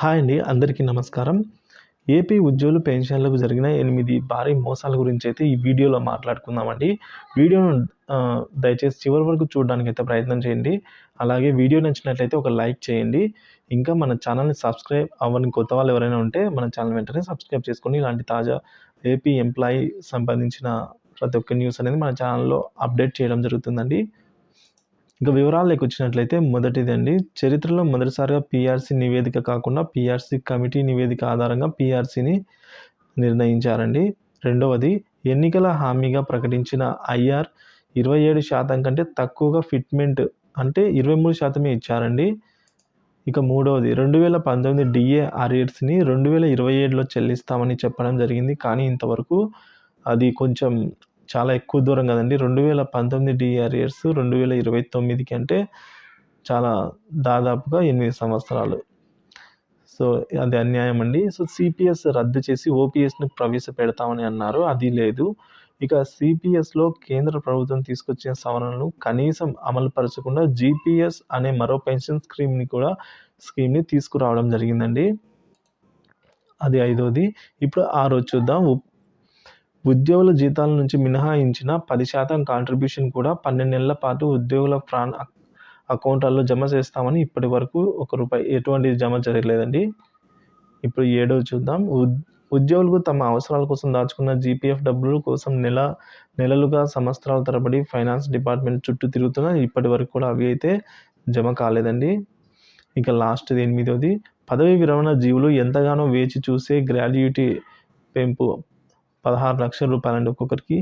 Hi అండి అందరికీ నమస్కారం. ఏపీ ఉద్యోగులు పెన్షన్లకు జరిగిన ఎనిమిది భారీ మోసాల గురించి అయితే ఈ వీడియోలో మాట్లాడుకుందామండి. వీడియోను దయచేసి చివరి వరకు చూడడానికి అయితే ప్రయత్నం చేయండి. అలాగే వీడియో నచ్చినట్లయితే ఒక లైక్ చేయండి. ఇంకా మన ఛానల్ని సబ్స్క్రైబ్ అవ్వని కొత్త వాళ్ళు ఎవరైనా ఉంటే మన ఛానల్ వెంటనే సబ్స్క్రైబ్ చేసుకొని ఇలాంటి తాజా ఏపీ ఎంప్లాయీ సంబంధించిన ప్రతి ఒక్క న్యూస్ అనేది మన ఛానల్లో అప్డేట్ చేయడం జరుగుతుందండి. ఇక వివరాల్లోకి వచ్చినట్లయితే మొదటిదండి. చరిత్రలో మొదటిసారిగా పీఆర్సీ నివేదిక కాకుండా పీఆర్సీ కమిటీ నివేదిక ఆధారంగా పీఆర్సీని నిర్ణయించారండి. రెండవది ఎన్నికల హామీగా ప్రకటించిన ఐఆర్ ఇరవై ఏడు శాతం కంటే తక్కువగా ఫిట్మెంట్ అంటే ఇరవై మూడు శాతమే ఇచ్చారండి. ఇక మూడవది రెండు వేల పంతొమ్మిది డిఏ ఆరియర్స్ని రెండు వేల ఇరవై ఏడులో చెల్లిస్తామని చెప్పడం జరిగింది. కానీ ఇంతవరకు అది కొంచెం చాలా ఎక్కువ దూరం కదండి. రెండు వేల పంతొమ్మిది డిఆర్ఎస్ రెండు వేల ఇరవై తొమ్మిదికి అంటే చాలా దాదాపుగా ఎనిమిది సంవత్సరాలు. సో అది అన్యాయం అండి. సో సిపిఎస్ రద్దు చేసి ఓపీఎస్ను ప్రవేశపెడతామని అన్నారు. అది లేదు. ఇక సిపిఎస్లో కేంద్ర ప్రభుత్వం తీసుకొచ్చిన సవరణలు కనీసం అమలు పరచకుండా జీపీఎస్ అనే మరో పెన్షన్ స్కీమ్ని కూడా స్కీమ్ని తీసుకురావడం జరిగిందండి. అది ఐదోది. ఇప్పుడు ఆరో చూద్దాం. ఉద్యోగుల జీతాల నుంచి మినహాయించిన పది శాతం కాంట్రిబ్యూషన్ కూడా పన్నెండు నెలల పాటు ఉద్యోగుల ప్రాణ అకౌంట్లలో జమ చేస్తామని ఇప్పటి వరకు ఒక రూపాయి ఎటువంటి జమ జరగలేదండి. ఇప్పుడు ఏడో చూద్దాం. ఉద్యోగులకు తమ అవసరాల కోసం దాచుకున్న జీపీఎఫ్ డబ్బుల కోసం నెల నెలలుగా సంవత్సరాల తరబడి ఫైనాన్స్ డిపార్ట్మెంట్ చుట్టూ తిరుగుతున్న ఇప్పటి వరకు కూడా అవి అయితే జమ కాలేదండి. ఇక లాస్ట్ ఎనిమిదోది. పదవి విరమణ జీవులు ఎంతగానో వేచి చూసే గ్రాడ్యుయేటీ పెంపు పదహారు లక్షల రూపాయలండి ఒక్కొక్కరికి.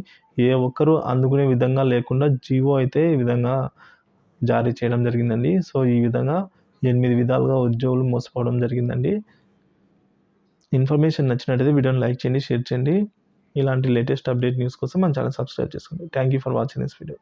ఏ ఒక్కరూ అందుకునే విధంగా లేకుండా జీవో అయితే ఈ విధంగా జారీ చేయడం జరిగిందండి. సో ఈ విధంగా ఎనిమిది విధాలుగా ఉద్యోగులు మోసపోవడం జరిగిందండి. ఇన్ఫర్మేషన్ నచ్చినట్టయితే వీడియోని లైక్ చేయండి షేర్ చేయండి. ఇలాంటి లేటెస్ట్ అప్డేట్ న్యూస్ కోసం మన ఛానల్ సబ్స్క్రైబ్ చేసుకోండి. Thank you for watching this video.